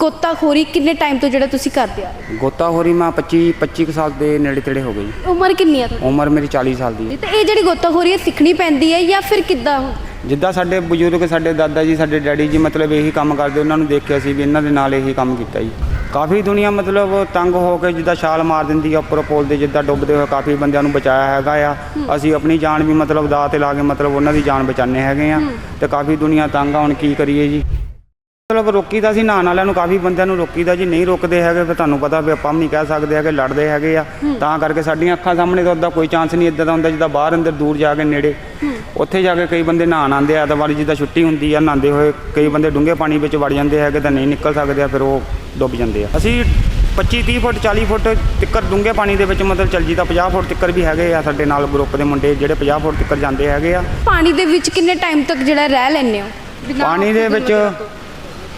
ਗੋਤਾਖੋਰੀ ਕਿੰਨੇ ਟਾਈਮ ਤੋਂ ਜਿਹੜਾ ਤੁਸੀਂ ਕਰਦੇ ਆ? ਗੋਤਾਖੋਰੀ ਮੈਂ 25 25 ਕੁ ਸਾਲ ਦੇ ਨੇੜੇ ਤੇੜੇ ਹੋ ਗਈ? ਉਮਰ ਕਿੰਨੀ ਆ ਤੁਹਾਡੀ? ਉਮਰ ਮੇਰੀ 40 ਸਾਲ ਦੀ। ਹੈ। ਤੇ ਇਹ ਜਿਹੜੀ ਗੋਤਾਖੋਰੀ ਹੈ ਸਿੱਖਣੀ ਪੈਂਦੀ ਹੈ ਜਾਂ ਫਿਰ ਕਿੱਦਾਂ? ਜਿੱਦਾਂ ਸਾਡੇ ਬਜ਼ੁਰਗ ਸਾਡੇ ਦਾਦਾ ਜੀ ਸਾਡੇ ਡੈਡੀ ਜੀ ਮਤਲਬ ਇਹੀ ਕੰਮ ਕਰਦੇ ਉਹਨਾਂ ਨੂੰ ਦੇਖਿਆ ਸੀ ਵੀ ਇਹਨਾਂ ਦੇ ਨਾਲ ਇਹੀ ਕੰਮ ਕੀਤਾ ਜੀ। ਕਾਫੀ ਦੁਨੀਆ ਮਤਲਬ ਤੰਗ ਹੋ ਕੇ ਜਿੱਦਾਂ ਛਾਲ ਮਾਰ ਦਿੰਦੀ ਆ ਉੱਪਰ ਪੁਲ ਦੇ ਜਿੱਦਾਂ ਡੁੱਬਦੇ ਹੋਏ ਕਾਫੀ ਬੰਦਿਆਂ ਨੂੰ ਬਚਾਇਆ ਹੈਗਾ ਆ। ਅਸੀਂ ਆਪਣੀ ਜਾਨ ਵੀ ਮਤਲਬ ਦਾਅ ਤੇ ਲਾ ਕੇ ਮਤਲਬ ਉਹਨਾਂ ਦੀ ਜਾਨ ਬਚਾਉਂਦੇ ਹੈਗੇ ਆ। ਤੇ ਕਾਫੀ ਦੁਨੀਆ ਤੰਗ ਆ ਹੁਣ ਕੀ ਕਰੀਏ ਜੀ? ਮਤਲਬ ਰੋਕੀਦਾ ਸੀ ਨਹਾਉਣ ਵਾਲਿਆਂ ਨੂੰ ਕਾਫੀ ਬੰਦਿਆਂ ਨੂੰ ਰੋਕੀਦਾ ਜੀ ਨਹੀਂ ਰੁਕਦੇ ਹੈਗੇ ਫਿਰ ਤੁਹਾਨੂੰ ਪਤਾ ਵੀ ਆਪਾਂ ਵੀ ਨਹੀਂ ਕਹਿ ਸਕਦੇ ਹੈਗੇ ਲੜਦੇ ਹੈਗੇ ਆ। ਤਾਂ ਕਰਕੇ ਸਾਡੀਆਂ ਅੱਖਾਂ ਸਾਹਮਣੇ ਤਾਂ ਉਹਦਾ ਕੋਈ ਚਾਂਸ ਨਹੀਂ ਇਦਾਂ ਦਾ ਹੁੰਦਾ ਜਿੱਦਾਂ ਬਾਹਰ ਅੰਦਰ ਦੂਰ ਜਾ ਕੇ ਨੇੜੇ। ਉੱਥੇ ਜਾ ਕੇ ਕਈ ਬੰਦੇ ਨਹਾਉਣ ਆਉਂਦੇ ਆ ਐਤਵਾਰ ਜਿੱਦਾਂ ਛੁੱਟੀ ਹੁੰਦੀ ਆ ਨਹਾਉਂਦੇ ਹੋਏ ਕਈ ਬੰਦੇ ਡੂੰਘੇ ਪਾਣੀ ਵਿੱਚ ਵੜ ਜਾਂਦੇ ਹੈਗੇ ਤਾਂ ਨਹੀਂ ਨਿਕਲ ਸਕਦੇ ਆ ਫਿਰ ਉਹ ਡੁੱਬ ਜਾਂਦੇ ਆ। ਅਸੀਂ 25 30 ਫੁੱਟ 40 ਫੁੱਟ ਤਿੱਕਰ ਡੂੰਘੇ ਪਾਣੀ ਦੇ ਵਿੱਚ ਮਤਲਬ ਚੱਲ ਜੀਦਾ 50 ਫੁੱਟ ਤਿੱਕਰ ਵੀ ਹੈਗੇ ਆ ਸਾਡੇ ਨਾਲ ਗਰੁੱਪ ਦੇ ਮੁੰਡੇ ਜਿਹੜੇ 50 ਫੁੱਟ ਤਿੱਕਰ ਜਾਂਦੇ ਹੈਗੇ ਆ। ਪਾਣੀ ਦੇ ਵਿੱਚ ਕਿੰਨੇ ਟਾਈਮ ਤੱਕ ਜਿਹੜਾ ਰਹਿ ਲੈਂਦੇ ਹੋ? ਪਾਣੀ ਦੇ ਵਿੱਚ ਤੋਂ?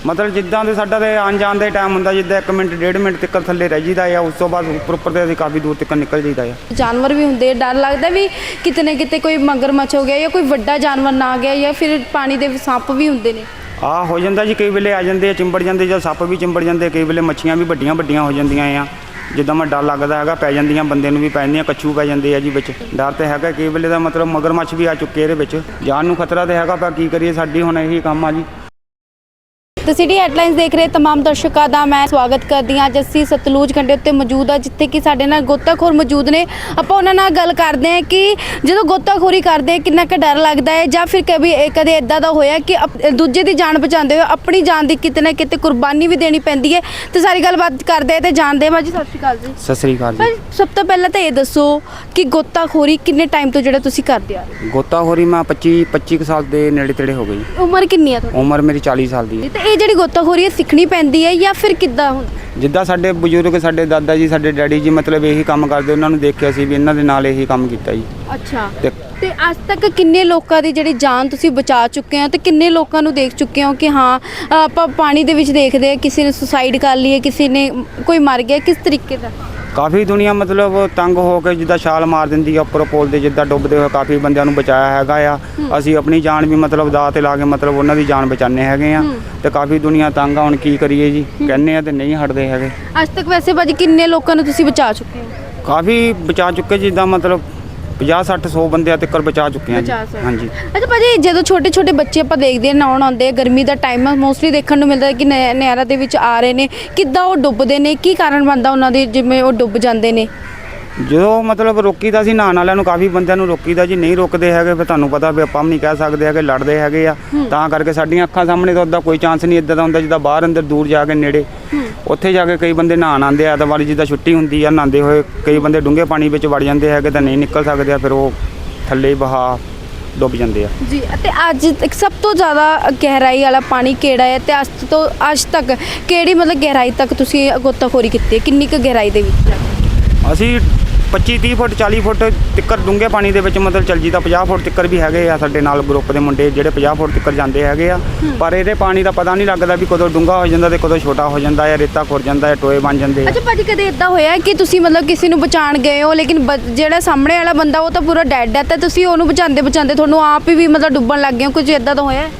ਮਤਲਬ ਜਿੱਦਾਂ ਦੇ ਸਾਡਾ ਤੇ ਆਉਣ ਜਾਣ ਦੇ ਟਾਈਮ ਹੁੰਦਾ ਜਿੱਦਾਂ 1 ਮਿੰਟ 1.5 ਮਿੰਟ ਤੱਕ ਥੱਲੇ ਰਹਿ ਜੀਦਾ ਆ ਉਸ ਤੋਂ ਬਾਅਦ ਉੱਪਰ ਉੱਪਰ ਤੇ ਅਸੀਂ ਕਾਫੀ ਦੂਰ ਤੱਕ ਨਿਕਲ ਜੀਦਾ ਆ। ਜਾਨਵਰ ਵੀ ਹੁੰਦੇ ਆ, ਡਰ ਲੱਗਦਾ ਵੀ ਕਿਤੇ ਨਾ ਕਿਤੇ ਕੋਈ ਮਗਰਮੱਛ ਹੋ ਗਿਆ ਜਾਂ ਕੋਈ ਵੱਡਾ ਜਾਨਵਰ ਨਾ ਆ ਗਿਆ ਜਾਂ ਫਿਰ ਪਾਣੀ ਦੇ ਸੱਪ ਵੀ ਹੁੰਦੇ ਨੇ। ਆ ਹੋ ਜਾਂਦਾ ਜੀ ਕਈ ਵੇਲੇ ਆ ਜਾਂਦੇ ਆ ਚਿੰਬੜ ਜਾਂਦੇ ਜਾਂ ਸੱਪ ਵੀ ਚਿੰਬੜ ਜਾਂਦੇ ਕਈ ਵੇਲੇ ਮੱਛੀਆਂ ਵੀ ਵੱਡੀਆਂ ਵੱਡੀਆਂ ਹੋ ਜਾਂਦੀਆਂ ਆ। ਜਿੱਦਾਂ ਮੈਂ ਡਰ ਲੱਗਦਾ ਹੈਗਾ ਪੈ ਜਾਂਦੀਆਂ ਬੰਦੇ ਨੂੰ ਵੀ ਪੈ ਜਾਂਦੀਆਂ ਕੱਛੂ ਪੈ ਜਾਂਦੇ ਆ ਜੀ ਵਿੱਚ। ਡਰ ਤੇ ਹੈਗਾ ਕਈ ਵੇਲੇ ਦਾ ਮਤਲਬ ਮਗਰਮੱਛ ਵੀ ਆ ਚੁੱਕੇ ਇਹਦੇ ਵਿੱਚ। ਜਾਨ ਨੂੰ ਖਤਰਾ ਤੇ ਹੈਗਾ ਪਰ ਕੀ ਕਰੀਏ ਸਾਡੀ ਹੁਣ ਇਹੀ ਕੰਮ ਆ ਜੀ। ਤੇ ਸਿਟੀ ਹੈਡਲਾਈਨਸ ਦੇਖ ਰਹੇ तमाम ਦਰਸ਼ਕਾਂ ਦਾ ਮੈਂ ਸਵਾਗਤ ਕਰਦੀ ਹਾਂ। ਜੱਸੀ ਸਤਲੂਜ ਕੰਡੇ ਉੱਤੇ ਮੌਜੂਦ ਆ ਜਿੱਥੇ ਕਿ ਸਾਡੇ ਨਾਲ ਗੋਤਾਖੋਰ ਮੌਜੂਦ ਨੇ। ਆਪਾਂ ਉਹਨਾਂ ਨਾਲ ਗੱਲ ਕਰਦੇ ਹਾਂ ਕਿ ਜਦੋਂ ਗੋਤਾਖੋਰੀ ਕਰਦੇ ਆ ਕਿੰਨਾ ਕੁ ਡਰ ਲੱਗਦਾ ਹੈ ਜਾਂ ਫਿਰ ਕਦੇ ਕਦੇ ਇਦਾਂ ਦਾ ਹੋਇਆ ਕਿ ਦੂਜੇ ਦੀ ਜਾਨ ਬਚਾਉਂਦੇ ਹੋ ਆਪਣੀ ਜਾਨ ਦੀ ਕਿਤੇ ਨਾ ਕਿਤੇ ਕੁਰਬਾਨੀ ਵੀ ਦੇਣੀ ਪੈਂਦੀ ਹੈ? ਤੇ ਸਾਰੀ ਗੱਲਬਾਤ ਕਰਦੇ ਆ ਤੇ ਜਾਣਦੇ ਹਾਂ। ਜੀ ਸਤਿ ਸ਼੍ਰੀ ਅਕਾਲ ਜੀ। ਸਤਿ ਸ੍ਰੀ ਅਕਾਲ ਜੀ। ਸਭ ਤੋਂ ਪਹਿਲਾਂ ਤਾਂ ਇਹ ਦੱਸੋ ਕਿ ਗੋਤਾਖੋਰੀ ਕਿੰਨੇ ਟਾਈਮ ਤੋਂ ਜਿਹੜਾ ਤੁਸੀਂ ਕਰਦੇ ਆ ਗੋਤਾਖੋਰੀ ਮੈਂ 25 25 ਕੁ ਸਾਲ ਦੇ ਨੇੜੇ ਤੇੜੇ ਹੋ ਗਈ। ਉਮਰ ਕਿੰਨੀ ਆ ਤੁਹਾਡੀ? ਉਮਰ ਮੇਰੀ 40 ਸਾਲ ਦੀ ਹੈ। ਤੇ ਇਹ ਜਿਹੜੀ ਗੋਤਾਖੋਰੀ ਹੈ ਸਿੱਖਣੀ ਪੈਂਦੀ ਹੈ ਜਾਂ ਫਿਰ ਕਿੱਦਾਂ ਹੁੰਦਾ ਜਿੱਦਾਂ ਸਾਡੇ ਬਜ਼ੁਰਗ ਸਾਡੇ ਦਾਦਾ ਜੀ ਸਾਡੇ ਡੈਡੀ ਜੀ ਮਤਲਬ ਇਹੀ ਕੰਮ ਕਰਦੇ ਉਹਨਾਂ ਨੂੰ ਦੇਖਿਆ ਸੀ ਵੀ ਇਹਨਾਂ ਦੇ ਨਾਲ ਇਹੀ ਕੰਮ ਕੀਤਾ ਜੀ। ਅੱਛਾ। ਤੇ ਤੇ ਅੱਜ ਤੱਕ ਕਿੰਨੇ ਲੋਕਾਂ ਦੀ ਜਿਹੜੀ ਜਾਨ ਤੁਸੀਂ ਬਚਾ ਚੁੱਕੇ ਹੋ ਤੇ ਕਿੰਨੇ ਲੋਕਾਂ ਨੂੰ ਦੇਖ ਚੁੱਕੇ ਹੋ ਕਿ ਹਾਂ ਆਪਾਂ ਪਾਣੀ ਦੇ ਵਿੱਚ ਦੇਖਦੇ ਆ ਕਿਸੇ ਨੇ ਸੁਸਾਈਡ ਕਰ ਲਈ ਹੈ ਕਿਸੇ ਨੇ ਕੋਈ ਮਰ ਗਿਆ ਕਿਸ ਤਰੀਕੇ ਦਾ? ਕਾਫੀ ਦੁਨੀਆ ਮਤਲਬ ਤੰਗ ਹੋ ਕੇ ਜਿੱਦਾਂ ਛਾਲ ਮਾਰ ਦਿੰਦੀ ਆ ਉੱਪਰ ਪੁਲ ਦੇ ਜਿੱਦਾਂ ਡੁੱਬਦੇ ਹੋਏ ਕਾਫੀ ਬੰਦਿਆਂ ਨੂੰ ਬਚਾਇਆ ਹੈਗਾ ਆ। ਅਸੀਂ ਆਪਣੀ ਜਾਨ ਵੀ ਮਤਲਬ ਦਾਅ ਤੇ ਲਾ ਕੇ ਮਤਲਬ ਉਹਨਾਂ ਦੀ ਜਾਨ ਬਚਾਉਂਦੇ ਹੈਗੇ ਆ। ਤੇ ਕਾਫੀ ਦੁਨੀਆ ਤੰਗ ਆ ਹੁਣ ਕੀ ਕਰੀਏ ਜੀ? ਕਹਿੰਨੇ ਆ ਤੇ ਨਹੀਂ ਹਟਦੇ ਹੈਗੇ। ਅੱਜ ਤੱਕ ਵੈਸੇ ਭਾਜੀ ਕਿੰਨੇ ਲੋਕਾਂ ਨੂੰ ਤੁਸੀਂ ਬਚਾ ਚੁੱਕੇ ਹੋ? ਕਾਫੀ ਬਚਾ ਚੁੱਕੇ ਜਿੱਦਾਂ ਮਤਲਬ 50 60 100 ਬੰਦਿਆਂ ਤੱਕ ਬਚਾ ਚੁੱਕੇ ਆ ਜੀ। ਬਚਾ ਸਕਦੇ। ਹਾਂਜੀ। ਅੱਛਾ ਭਾਜੀ ਜਦੋਂ ਛੋਟੇ ਛੋਟੇ ਬੱਚੇ ਆਪਾਂ ਦੇਖਦੇ ਆ ਨਹਾਉਣ ਆਉਂਦੇ ਆ ਗਰਮੀ ਦਾ ਟਾਈਮ ਆ ਮੋਸਟਲੀ ਦੇਖਣ ਨੂੰ ਮਿਲਦਾ ਹੈ ਕਿ ਨਹਿ- ਨਹਿਰਾਂ ਦੇ ਵਿੱਚ ਆ ਰਹੇ ਨੇ। ਕਿੱਦਾਂ ਉਹ ਡੁੱਬਦੇ ਨੇ? ਕੀ ਕਾਰਨ ਬਣਦਾ ਉਹਨਾਂ ਦੇ ਜਿਵੇਂ ਉਹ ਡੁੱਬ ਜਾਂਦੇ ਨੇ? ਜਦੋਂ ਮਤਲਬ ਰੋਕੀਦਾ ਸੀ ਨਹਾਉਣ ਵਾਲਿਆਂ ਨੂੰ ਕਾਫੀ ਬੰਦਿਆਂ ਨੂੰ ਰੋਕੀਦਾ ਜੀ ਨਹੀਂ ਰੁਕਦੇ ਹੈਗੇ ਫਿਰ ਤੁਹਾਨੂੰ ਪਤਾ ਵੀ ਆਪਾਂ ਵੀ ਨਹੀਂ ਕਹਿ ਸਕਦੇ ਹੈਗੇ ਲੜਦੇ ਹੈਗੇ ਆ। ਤਾਂ ਕਰਕੇ ਸਾਡੀਆਂ ਅੱਖਾਂ ਸਾਹਮਣੇ ਤਾਂ ਉਹਦਾ ਕੋਈ ਚਾਂਸ ਨਹੀਂ ਇਦਾਂ ਦਾ ਹੁੰਦਾ ਜਿੱਦਾਂ ਬਾਹਰ ਅੰਦਰ ਦੂਰ ਜਾ ਕੇ ਨੇੜੇ। ਉੱਥੇ ਜਾ ਕੇ ਕਈ ਬੰਦੇ ਨਹਾਉਣ ਆਉਂਦੇ ਆ ਐਤਵਾਰ ਜਿੱਦਾਂ ਛੁੱਟੀ ਹੁੰਦੀ ਆ ਨਹਾਉਂਦੇ ਹੋਏ ਕਈ ਬੰਦੇ ਡੂੰਘੇ ਪਾਣੀ ਵਿੱਚ ਵੜ ਜਾਂਦੇ ਹੈਗੇ ਤਾਂ ਨਹੀਂ ਨਿਕਲ ਸਕਦੇ ਆ ਫਿਰ ਉਹ ਥੱਲੇ ਬਹਾ ਡੁੱਬ ਜਾਂਦੇ ਆ। ਜੀ ਅਤੇ ਅੱਜ ਤੱਕ ਸਭ ਤੋਂ ਜ਼ਿਆਦਾ ਗਹਿਰਾਈ ਵਾਲਾ ਪਾਣੀ ਕਿਹੜਾ ਹੈ? ਤੇ ਅੱਜ ਤੋਂ ਅੱਜ ਤੱਕ ਕਿਹੜੀ ਮਤਲਬ ਗਹਿਰਾਈ ਤੱਕ ਤੁਸੀਂ ਗੋਤਾਖੋਰੀ ਕੀਤੀ ਹੈ? ਕਿੰਨੀ ਕੁ ਗਹਿਰਾਈ ਦੇ ਵਿੱਚ ਅਸੀਂ 25 30 ਫੁੱਟ 40 ਫੁੱਟ ਤਿੱਕਰ ਡੂੰਘੇ ਪਾਣੀ ਦੇ ਵਿੱਚ ਮਤਲਬ ਚੱਲ ਜੀਦਾ 50 ਫੁੱਟ ਤਿੱਕਰ ਵੀ ਹੈਗੇ ਆ ਸਾਡੇ ਨਾਲ ਗਰੁੱਪ ਦੇ ਮੁੰਡੇ ਜਿਹੜੇ 50 ਫੁੱਟ ਤਿੱਕਰ ਜਾਂਦੇ ਹੈਗੇ ਆ। ਪਰ ਇਹਦੇ ਪਾਣੀ ਦਾ ਪਤਾ ਨਹੀਂ ਲੱਗਦਾ ਵੀ ਕਦੋਂ ਡੂੰਘਾ ਹੋ ਜਾਂਦਾ ਤੇ ਕਦੋਂ ਛੋਟਾ ਹੋ ਜਾਂਦਾ ਹੈ ਰੇਤਾ ਖੁਰ ਜਾਂਦਾ ਹੈ ਟੋਏ ਬਣ ਜਾਂਦੇ ਆ। ਅੱਛਾ ਭਾਜੀ ਕਦੇ ਇਦਾਂ ਹੋਇਆ ਕਿ ਤੁਸੀਂ ਮਤਲਬ ਕਿਸੇ ਨੂੰ ਬਚਾਉਣ ਗਏ ਹੋ ਲੇਕਿਨ ਜਿਹੜਾ ਸਾਹਮਣੇ ਵਾਲਾ ਬੰਦਾ ਉਹ ਤਾਂ ਪੂਰਾ ਡੈਡ ਹੈ ਤੇ ਤੁਸੀਂ ਉਹਨੂੰ ਬਚਾਉਂਦੇ ਬਚਾਉਂਦੇ ਤੁਹਾਨੂੰ ਆਪ ਹੀ ਵੀ ਮਤਲਬ ਡੁੱਬਣ ਲੱਗ ਗਏ ਹੋ? ਕੁਝ ਇਦਾਂ ਦਾ ਹੋਇਆ ਹੈ?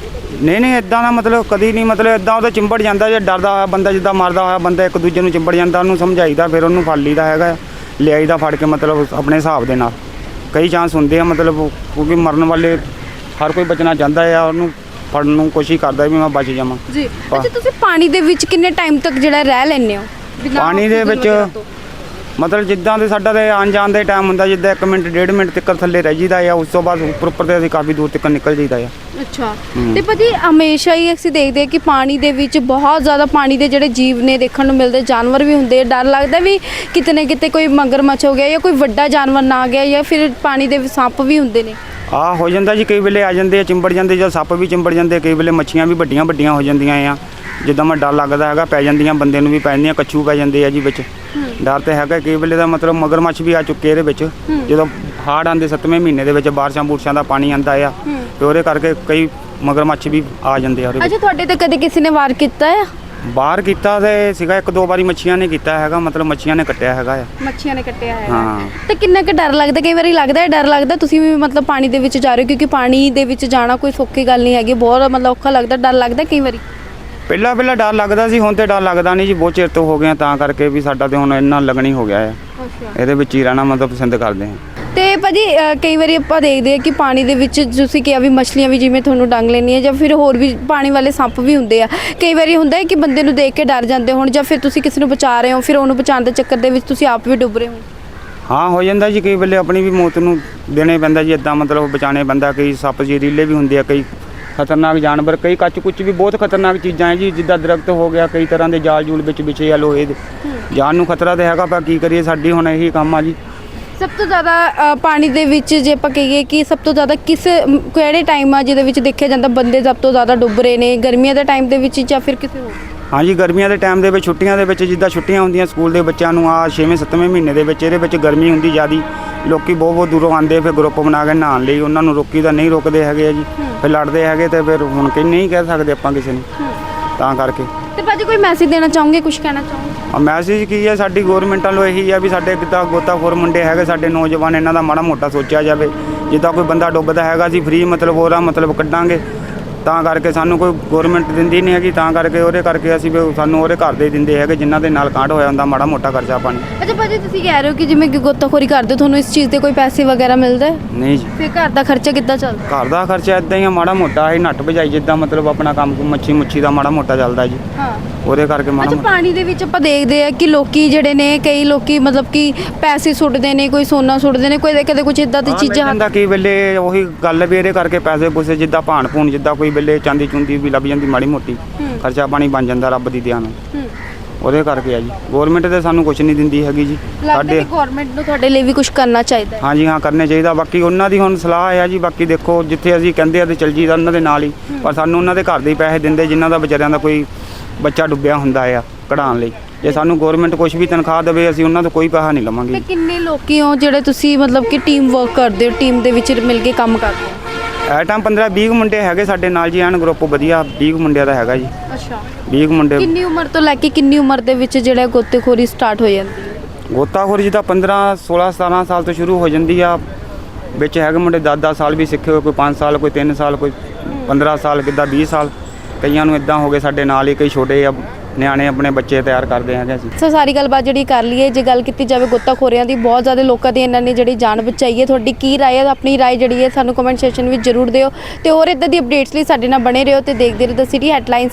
ਨਹੀਂ ਨਹੀਂ ਇਦਾਂ ਦਾ ਮਤਲਬ ਕਦੀ ਨਹੀਂ ਮਤਲਬ ਇਦਾਂ ਉਹਦਾ ਚਿੰਬੜ ਜਾਂਦਾ ਜੇ ਡਰਦਾ ਹੋਇਆ ਬੰਦਾ ਜਿੱਦਾਂ ਮਰਦਾ ਹੋਇਆ ਬੰਦਾ ਇੱਕ ਦੂਜੇ ਨੂੰ ਚਿੰਬੜ ਜਾਂਦਾ ਉਹਨੂੰ ਸਮਝਾਈਦਾ ਫਿਰ ਉਹਨੂੰ ਫੜ ਲਈਦਾ ਹੈਗਾ। ਲਿਆਈਦਾ ਫੜ ਕੇ ਮਤਲਬ ਆਪਣੇ ਹਿਸਾਬ ਦੇ ਨਾਲ ਕਈ ਚਾਂਸ ਹੁੰਦੇ ਆ ਮਤਲਬ ਕਿਉਂਕਿ ਮਰਨ ਵਾਲੇ ਹਰ ਕੋਈ ਬਚਣਾ ਚਾਹੁੰਦਾ ਆ ਉਹਨੂੰ ਫੜਨ ਨੂੰ ਕੋਸ਼ਿਸ਼ ਕਰਦਾ ਵੀ ਮੈਂ ਬਚ ਜਾਵਾਂ ਜੀ। ਅੱਛਾ ਤੁਸੀਂ ਪਾਣੀ ਦੇ ਵਿੱਚ ਕਿੰਨੇ ਟਾਈਮ ਤੱਕ ਜਿਹੜਾ ਰਹਿ ਲੈਂਦੇ ਹੋ ਬਿਨਾਂ ਪਾਣੀ ਦੇ ਆਕਸੀਜਨ ਵਿੱਚ ਵਗੈਰਾ ਤੋਂ? ਮਤਲਬ ਜਿੱਦਾਂ ਦੇ ਸਾਡਾ ਤੇ ਆਉਣ ਜਾਣ ਦੇ ਟਾਈਮ ਹੁੰਦਾ ਜਿੱਦਾਂ 1 ਮਿੰਟ 1.5 ਮਿੰਟ ਤੱਕ ਥੱਲੇ ਰਹਿ ਜੀਦਾ ਆ ਉਸ ਤੋਂ ਬਾਅਦ ਉੱਪਰ ਉੱਪਰ ਤੇ ਅਸੀਂ ਕਾਫੀ ਦੂਰ ਤੱਕ ਨਿਕਲ ਜੀਦਾ ਆ। ਅੱਛਾ। ਤੇ ਭਾਜੀ ਹਮੇਸ਼ਾ ਹੀ ਅਸੀਂ ਦੇਖਦੇ ਕਿ ਪਾਣੀ ਦੇ ਵਿੱਚ ਬਹੁਤ ਜ਼ਿਆਦਾ ਪਾਣੀ ਦੇ ਜਿਹੜੇ ਜੀਵ ਨੇ ਦੇਖਣ ਨੂੰ ਮਿਲਦੇ ਜਾਨਵਰ ਵੀ ਹੁੰਦੇ ਆ। ਡਰ ਲੱਗਦਾ ਵੀ ਕਿਤੇ ਨਾ ਕਿਤੇ ਕੋਈ ਮਗਰਮੱਛ ਹੋ ਗਿਆ ਜਾਂ ਕੋਈ ਵੱਡਾ ਜਾਨਵਰ ਨਾ ਆ ਗਿਆ ਜਾਂ ਫਿਰ ਪਾਣੀ ਦੇ ਵਿੱਚ ਸੱਪ ਵੀ ਹੁੰਦੇ ਨੇ। ਆ ਹੋ ਜਾਂਦਾ ਜੀ ਕਈ ਵੇਲੇ ਆ ਜਾਂਦੇ ਆ ਚਿੰਬੜ ਜਾਂਦੇ ਜਾਂ ਸੱਪ ਵੀ ਚਿੰਬੜ ਜਾਂਦੇ ਕਈ ਵੇਲੇ ਮੱਛੀਆਂ ਵੀ ਵੱਡੀਆਂ ਵੱਡੀਆਂ ਹੋ ਜਾਂਦੀਆਂ ਆ। ਜਿੱਦਾਂ ਮੈਂ ਡਰ ਲੱਗਦਾ ਹੈਗਾ ਪੈ ਜਾਂਦੀਆਂ ਬੰਦੇ ਨੂੰ ਵੀ ਪੈ ਜਾਂਦੀਆਂ ਕੱਛੂ ਪੈ ਜਾਂਦੇ ਆ ਜੀ ਵਿੱਚ। ਡਰ ਤੇ ਹੈਗਾ ਕਈ ਵੇਲੇ ਦਾ ਮਤਲਬ ਮਗਰਮੱਛ ਵੀ ਆ ਚੁੱਕੇ ਇਹਦੇ ਵਿੱਚ। ਜਦੋਂ ਹਾੜ ਆਂਦੇ 7ਵੇਂ ਮਹੀਨੇ ਦੇ ਵਿੱਚ ਬਾਰਿਸ਼ਾਂ ਬੂਰਸ਼ਾਂ ਦਾ ਪਾਣੀ ਆਂਦਾ ਆ ਤੇ ਉਹਦੇ ਕਰਕੇ ਕਈ ਮਗਰਮੱਛ ਵੀ ਆ ਜਾਂਦੇ ਆ ਉਹਦੇ ਵਿੱਚ। ਅੱਛਾ ਤੁਹਾਡੇ ਤੇ ਕਦੇ ਕਿਸੇ ਨੇ ਵਾਰ ਕੀਤਾ ਹੈ ਬਾਹਰ ਕੀਤਾ ਤੇ ਸੀਗਾ ਇੱਕ ਦੋ ਵਾਰੀ ਮੱਛੀਆਂ ਨੇ ਕੀਤਾ ਹੈਗਾ ਮਤਲਬ ਮੱਛੀਆਂ ਨੇ ਕੱਟਿਆ ਹੈਗਾ ਆ ਮੱਛੀਆਂ ਨੇ ਕੱਟਿਆ ਹੈ ਹਾਂ। ਤੇ ਕਿੰਨਾ ਕੁ ਡਰ ਲੱਗਦਾ ਕਈ ਵਾਰੀ ਲੱਗਦਾ ਹੈ ਡਰ ਲੱਗਦਾ ਤੁਸੀਂ ਵੀ ਮਤਲਬ ਪਾਣੀ ਦੇ ਵਿੱਚ ਜਾ ਰਹੇ ਹੋ ਕਿਉਂਕਿ ਪਾਣੀ ਦੇ ਵਿੱਚ ਜਾਣਾ ਕੋਈ ਸੌਖੀ ਗੱਲ ਨਹੀਂ ਹੈਗੀ ਬਹੁਤ ਮਤਲਬ ਔਖਾ ਲੱਗਦਾ ਡਰ ਲੱਗਦਾ ਕਈ ਵਾਰੀ? ਪਹਿਲਾਂ ਪਹਿਲਾਂ ਡਰ ਲੱਗਦਾ ਸੀ ਹੁਣ ਤੇ ਡਰ ਲੱਗਦਾ ਨਹੀਂ ਜੀ ਬਹੁਤ ਚਿਰ ਤੋਂ ਹੋ ਗਿਆ ਤਾਂ ਕਰਕੇ ਵੀ ਸਾਡਾ ਤੇ ਹੁਣ ਇੰਨਾ ਲੱਗਣੀ ਹੋ ਗਿਆ ਹੈ। ਅੱਛਾ। ਇਹਦੇ ਵਿੱਚ ਹੀ ਰਹਿਣਾ ਮਤਲਬ ਪਸੰਦ ਕਰਦੇ ਹਾਂ। ਤੇ ਭਾਜੀ ਅ, ਕਈ ਵਾਰੀ ਆਪਾਂ ਦੇਖਦੇ ਆ ਕਿ ਪਾਣੀ ਦੇ ਵਿੱਚ ਤੁਸੀਂ ਕਿਹਾ ਵੀ ਮੱਛਲੀਆਂ ਵੀ ਜਿਵੇਂ ਤੁਹਾਨੂੰ ਡੰਗ ਲੈਣੀਆਂ ਜਾਂ ਫਿਰ ਹੋਰ ਵੀ ਪਾਣੀ ਵਾਲੇ ਸੱਪ ਵੀ ਹੁੰਦੇ ਆ। ਕਈ ਵਾਰੀ ਹੁੰਦਾ ਹੈ ਕਿ ਬੰਦੇ ਨੂੰ ਦੇਖ ਕੇ ਡਰ ਜਾਂਦੇ ਹੋਣ ਜਾਂ ਫਿਰ ਤੁਸੀਂ ਕਿਸੇ ਨੂੰ ਬਚਾ ਰਹੇ ਹੋ ਫਿਰ ਉਹਨੂੰ ਬਚਾਉਣ ਦੇ ਚੱਕਰ ਦੇ ਵਿੱਚ ਤੁਸੀਂ ਆਪ ਵੀ ਡੁੱਬ ਰਹੇ ਹੋ। ਹਾਂ ਹੋ ਜਾਂਦਾ ਜੀ ਕਈ ਵੇਲੇ ਆਪਣੀ ਵੀ ਮੌਤ ਨੂੰ ਦੇਣੇ ਪੈਂਦਾ ਜੀ ਇਦਾਂ ਮਤਲਬ ਬਚਾਣੇ ਪੈਂਦਾ ਕਈ ਸੱਪ ਜ਼ਹਿਰੀਲੇ ਵੀ ਹੁੰਦੇ ਆ ਕਈ ਖਤਰਨਾਕ ਜਾਨਵਰ ਕਈ ਕੱਚ ਕੁੱਚ ਵੀ ਬਹੁਤ ਖਤਰਨਾਕ ਚੀਜ਼ਾਂ ਹੈ ਜੀ ਜਿੱਦਾਂ ਦਰਖਤ ਹੋ ਗਿਆ ਕਈ ਤਰ੍ਹਾਂ ਦੇ ਜਾਲ ਜੂਲ ਵਿੱਚ ਵਿਛੇ ਆ ਲੋਹੇ ਦੇ। ਜਾਨ ਨੂੰ ਖਤਰਾ ਤੇ ਹੈਗਾ ਪਰ ਕੀ ਕਰੀਏ ਸਾਡੀ ਹੁਣ ਇਹੀ ਕੰਮ ਆ ਜੀ। ਸਭ ਤੋਂ ਜ਼ਿਆਦਾ ਅ, ਪਾਣੀ ਦੇ ਵਿੱਚ ਜੇ ਆਪਾਂ ਕਹੀਏ ਕਿ ਸਭ ਤੋਂ ਜ਼ਿਆਦਾ ਕਿਸ ਮ, ਕਿਹੜੇ ਟਾਈਮ ਆ ਜਿਹਦੇ ਵਿੱਚ ਦੇਖਿਆ ਜਾਂਦਾ ਬੰਦੇ ਸਭ ਤੋਂ ਜ਼ਿਆਦਾ ਡੁੱਬ ਰਹੇ ਨੇ? ਗਰਮੀਆਂ ਦੇ ਟਾਈਮ ਦੇ ਵਿੱਚ ਜਾਂ ਫਿਰ ਕਿਸੇ ਹੋਰ? ਹਾਂਜੀ ਗਰਮੀਆਂ ਦੇ ਟਾਈਮ ਦੇ ਵਿੱਚ ਛੁੱਟੀਆਂ ਦੇ ਵਿੱਚ ਜਿੱਦਾਂ ਛੁੱਟੀਆਂ ਹੁੰਦੀਆਂ ਸਕੂਲ ਦੇ ਬੱਚਿਆਂ ਨੂੰ ਆ 6ਵੇਂ 7ਵੇਂ ਮਹੀਨੇ ਦੇ ਵਿੱਚ ਇਹਦੇ ਵਿੱਚ ਗਰਮੀ ਹੁੰਦੀ ਜ਼ਿਆਦੀ। ਲੋਕੀ ਬਹੁਤ ਬਹੁਤ ਦੂਰੋਂ ਆਉਂਦੇ ਫਿਰ ਗਰੁੱਪ ਬਣਾ ਕੇ ਨਹਾਉਣ ਲਈ। ਉਹਨਾਂ ਨੂੰ ਰੋਕੀ ਤਾਂ ਨਹੀਂ ਰੁਕਦੇ ਹੈਗੇ ਆ ਜੀ। ਫਿਰ ਲੜਦੇ ਹੈਗੇ ਤੇ ਫਿਰ ਹੁਣ ਕਿ ਨਹੀਂ ਕਹਿ ਸਕਦੇ ਆਪਾਂ ਕਿਸੇ ਨੂੰ। ਤਾਂ ਕਰਕੇ। ਤੇ ਭਾਜੀ ਕੋਈ ਮੈਸੇਜ ਦੇਣਾ ਚਾਹੋਗੇ ਕੁਝ ਕਹਿਣਾ ਚਾਹੋਗੇ? ਮੈਸੇਜ ਕੀ ਹੈ? ਸਾਡੀ ਗਵਰਨਮੈਂਟ ਵੱਲੋਂ ਇਹੀ ਆ ਵੀ ਸਾਡੇ ਕਿੱਦਾਂ ਗੋਤਾਖੋਰ ਮੁੰਡੇ ਹੈਗੇ ਸਾਡੇ ਨੌਜਵਾਨ ਇਹਨਾਂ ਦਾ ਮਾੜਾ ਮੋਟਾ ਸੋਚਿਆ ਜਾਵੇ। ਜਿੱਦਾਂ ਕੋਈ ਬੰਦਾ ਡੁੱਬਦਾ ਹੈਗਾ ਸੀ ਫ੍ਰੀ ਮਤਲਬ ਉਹਦਾ ਮਤਲਬ ਕੱਢਾਂਗੇ। ਤਾਂ ਕਰਕੇ ਸਾਨੂੰ ਕੋਈ ਗਵਰਨਮੈਂਟ ਦਿੰਦੀ ਨਹੀਂ ਹੈਗੀ ਤਾਂ ਕਰਕੇ ਉਹਦੇ ਕਰਕੇ ਅਸੀਂ ਵੀ ਸਾਨੂੰ ਉਹਦੇ ਘਰ ਦੇ ਦਿੰਦੇ ਹੈਗੇ ਜਿਨ੍ਹਾਂ ਦੇ ਨਾਲ ਕਾਂਡ ਹੋਇਆ ਹੁੰਦਾ ਮਾੜਾ ਮੋਟਾ ਖਰਚਾ ਪਾਣੀ। ਅੱਛਾ ਭਾਜੀ ਤੁਸੀਂ ਕਹਿ ਰਹੇ ਹੋ ਕਿ ਜਿਵੇਂ ਕਿ ਗੋਤਾਖੋਰੀ ਕਰਦੇ ਹੋ ਤੁਹਾਨੂੰ ਇਸ ਚੀਜ਼ ਦੇ ਕੋਈ ਪੈਸੇ ਵਗੈਰਾ ਮਿਲਦਾ? ਹੈ? ਨਹੀਂ ਜੀ। ਫਿਰ ਘਰ ਦਾ ਖਰਚਾ ਕਿੱਦਾਂ ਚੱਲਦਾ? ਘਰ ਦਾ ਖਰਚਾ ਇਦਾਂ ਹੀ ਆ ਮਾੜਾ ਮੋਟਾ ਹੀ ਨੱਟ ਭਜਾਈ ਜਿੱਦਾਂ ਮਤਲਬ ਆਪਣਾ ਕੁਮ ਮੱਛੀ ਮੁੱਛੀ ਦਾ ਮਾੜਾ ਮੋਟਾ ਚੱਲਦਾ ਜੀ। ਹਾਂ। ਉਹਦੇ ਕਰਕੇ ਅੱਛਾ ਮੋਟਾ। ਪਾਣੀ ਦੇ ਵਿੱਚ ਆਪਾਂ ਦੇਖਦੇ ਆ ਕਿ ਲੋਕੀ ਜਿਹੜੇ ਨੇ ਕਈ ਲੋਕੀ ਮਤਲਬ ਕਿ ਪੈਸੇ ਸੁੱਟਦੇ ਨੇ ਕੋਈ ਸੋਨਾ ਸੁੱਟਦੇ ਨੇ ਕੋਈ ਕਦੇ ਕੁਝ ਇਦਾਂ ਦੀ ਚੀਜ਼ਾਂ ਜਾਂਦਾ ਕੀ ਵੇਲੇ ਉਹੀ ਗੱਲ ਵੀ ਇਹਦੇ ਕਰਕੇ ਪੈਸੇ ਪੂਸੇ ਜਿੱਦਾਂ ਭਾਣ ਭੂਣ ਜਿੱਦਾਂ ਕੋਈ ਵੇਲੇ ਚਾਂਦੀ ਚੁੰਦੀ ਵੀ ਲੱਭ ਜਾਂਦੀ ਮਾੜੀ ਮੋਟੀ ਹੂੰ। ਖਰਚਾ ਪਾਣੀ ਬਣ ਜਾਂਦਾ ਰੱਬ ਦੀ ਦਿਆਂ ਨਾਲ। ਹੂੰ। ਉਹਦੇ ਕਰਕੇ ਆ ਜੀ। ਗਵਰਨਮੈਂਟ ਤੇ ਸਾਨੂੰ ਕੁਝ ਨਹੀਂ ਦਿੰਦੀ ਹੈਗੀ ਜੀ। ਲੱਗਦਾ ਕਿ ਗਵਰਨਮੈਂਟ ਨੂੰ ਤੁਹਾਡੇ ਲਈ ਵੀ ਕੁਝ ਕਰਨਾ ਚਾਹੀਦਾ ਹੈ। ਹਾਂਜੀ ਹਾਂ ਕਰਨੇ ਚਾਹੀਦਾ। ਬਾਕੀ ਉਹਨਾਂ ਦੀ ਹੁਣ ਸਲਾਹ ਆ ਜੀ ਬਾਕੀ ਦੇਖੋ ਜਿੱਥੇ ਅਸੀਂ ਕਹਿੰਦੇ ਆ ਤੇ ਚਲ ਜੀਦਾ ਉਹਨਾਂ ਦੇ ਨਾਲ ਹੀ। ਪਰ ਸਾਨੂੰ ਉਹਨਾਂ ਦੇ ਘਰ ਦੇ ਹੀ ਪੈਸੇ ਦਿੰਦੇ ਜਿਨ੍ਹਾਂ ਦਾ ਵਿਚਾਰਿਆਂ ਦਾ ਕੋਈ ਬੱਚਾ ਡੁੱਬਿਆ ਹੁੰਦਾ ਆ ਕਢਾਉਣ ਲਈ। ਜੇ ਸਾਨੂੰ ਗਵਰਨਮੈਂਟ ਕੁਝ ਵੀ ਤਨਖਾਹ ਦੇਵੇ ਅਸੀਂ ਉਹਨਾਂ ਤੋਂ ਕੋਈ ਪੈਸਾ ਨਹੀਂ ਤੇ ਲਵਾਂਗੇ ਕਿੰਨੇ ਲੋਕੀ ਹੋ ਜਿਹੜੇ ਤੁਸੀਂ ਮਤਲਬ ਕਿ ਟੀਮ ਵਰਕ ਕਰਦੇ ਹੋ ਟੀਮ ਦੇ ਵਿੱਚ ਮਿਲ ਕੇ ਕੰਮ ਕਰਦੇ ਹੋ? ਐ ਟਾਈਮ 15 20 ਮੁੰਡੇ ਹੈਗੇ ਸਾਡੇ ਨਾਲ ਜੀ ਐਨ ਗਰੁੱਪ ਵਧੀਆ 20 ਮੁੰਡਿਆਂ ਦਾ ਹੈਗਾ ਜੀ। ਅੱਛਾ। 20 ਮੁੰਡੇ। ਕਿੰਨੀ ਉਮਰ ਤੋਂ ਲੈ ਕੇ ਕਿੰਨੀ ਉਮਰ ਦੇ ਵਿੱਚ ਜਿਹੜਾ ਗੋਤੇਖੋਰੀ ਸਟਾਰਟ ਹੋ ਜਾਂਦੀ ਹੈ? ਗੋਤਾਖੋਰੀ ਜਿੱਦਾਂ 15 16 17 ਸਾਲ ਤੋਂ ਸ਼ੁਰੂ ਹੋ ਜਾਂਦੀ ਆ। ਵਿੱਚ ਹੈਗੇ ਮੁੰਡੇ 10 10 ਸਾਲ ਵੀ ਸਿੱਖੇ ਹੋਏ ਕੋਈ 5 ਸਾਲ ਕੋਈ 3 ਸਾਲ ਕੋਈ 15 ਸਾਲ ਕਿੱਦਾਂ 20 ਸਾਲ। ਕਈਆਂ ਨੂੰ ਇਦਾਂ ਹੋ ਗਏ, ਸਾਡੇ ਨਾਲ ਹੀ ਕਈ ਛੋਟੇ ਨਿਆਣੇ ਆਪਣੇ ਬੱਚੇ ਤਿਆਰ ਕਰਦੇ ਹੈਗੇ ਅਸੀਂ ਸੋ ਸਾਰੀ ਗੱਲਬਾਤ ਜਿਹੜੀ ਕਰ ਲਈਏ, ਜੇ ਗੱਲ ਕੀਤੀ ਜਾਵੇ ਗੋਤਾਖੋਰਿਆਂ ਦੀ, ਬਹੁਤ ਜ਼ਿਆਦਾ ਲੋਕਾਂ ਦੀ ਇਹਨਾਂ ਨੇ ਜਿਹੜੀ ਜਾਨ ਬਚਾਈ ਹੈ। ਤੁਹਾਡੀ ਕੀ ਰਾਏ ਹੈ? ਆਪਣੀ ਰਾਏ ਜਿਹੜੀ ਹੈ, ਸਾਨੂੰ ਕਮੈਂਟ ਸੈਕਸ਼ਨ ਵਿੱਚ ਜ਼ਰੂਰ ਦਿਓ ਤੇ ਹੋਰ ਇਦਾਂ ਦੀ ਅਪਡੇਟਸ ਲਈ ਸਾਡੇ ਨਾਲ ਬਣੇ ਰਹੋ ਤੇ ਦੇਖਦੇ ਰਹੋ ਦ ਸਿਟੀ ਹੈਡਲਾਈਨਸ